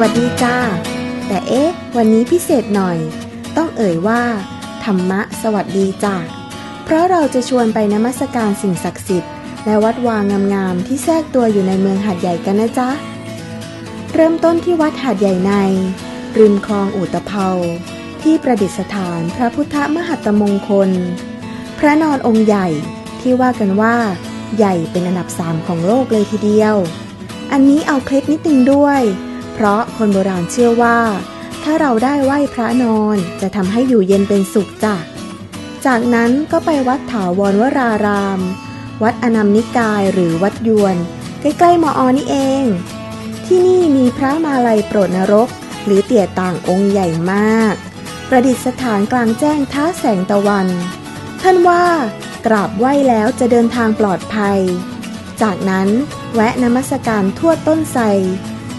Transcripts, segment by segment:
วัสดีจ้า แต่เอ๊ะ วันนี้พิเศษหน่อย ต้องเอ่ยว่า ธรรมะสวัสดีจ้าเพราะเราจะชวนไปนมัสการสิ่งศักดิ์สิทธิ์และวัดวางงามๆที่แทรกตัวอยู่ในเมืองหาดใหญ่กันนะจ๊ะ เริ่มต้นที่วัดหาดใหญ่ใน ริมคลองอุตภเปาที่ประดิษฐานพระพุทธมหัตมงคล พระนอนองค์ใหญ่ที่ว่ากันว่า ใหญ่เป็นอันดับสามของโลกเลยทีเดียว อันนี้เอาเคล็ดนิดนึงด้วย เพราะคนโบราณเชื่อว่า ถ้าเราได้ไหว้พระนอนจะทำให้อยู่เย็นเป็นสุขจ้ะ จากนั้นก็ไปวัดถาวรวราราม วัดอนัมนิกายหรือวัดยวน ใกล้ๆมออนี่เอง ที่นี่มีพระมาลัยโปรดนรก หรือเตี่ยต่างองค์ใหญ่มาก ประดิษฐานกลางแจ้งท้าแสงตะวัน ท่านว่ากราบไหว้แล้วจะเดินทางปลอดภัย จากนั้นแวะนมัสการทั่วต้นไทร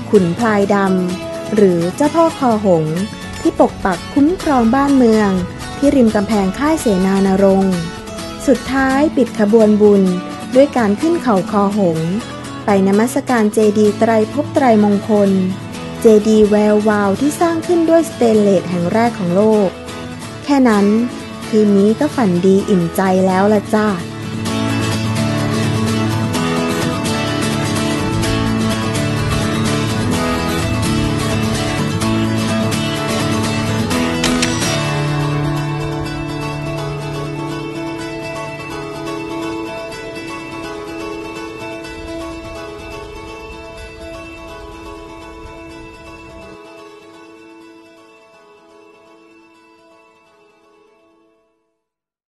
ขุนพลายดำ หรือเจ้าพ่อคอหง ที่ปกปักคุ้มครองบ้านเมือง ที่ริมกำแพงค่ายเสนานรงสุดท้ายปิดขบวนบุญด้วยการขึ้นเขาคอหง ไปนมัสการเจดีไตรภพไตรมงคล เจดีแวววาวที่สร้างขึ้นด้วยสเตนเลสแห่งแรกของโลก แค่นั้น คืนนี้ก็ฝันดีอิ่มใจแล้วละจ้า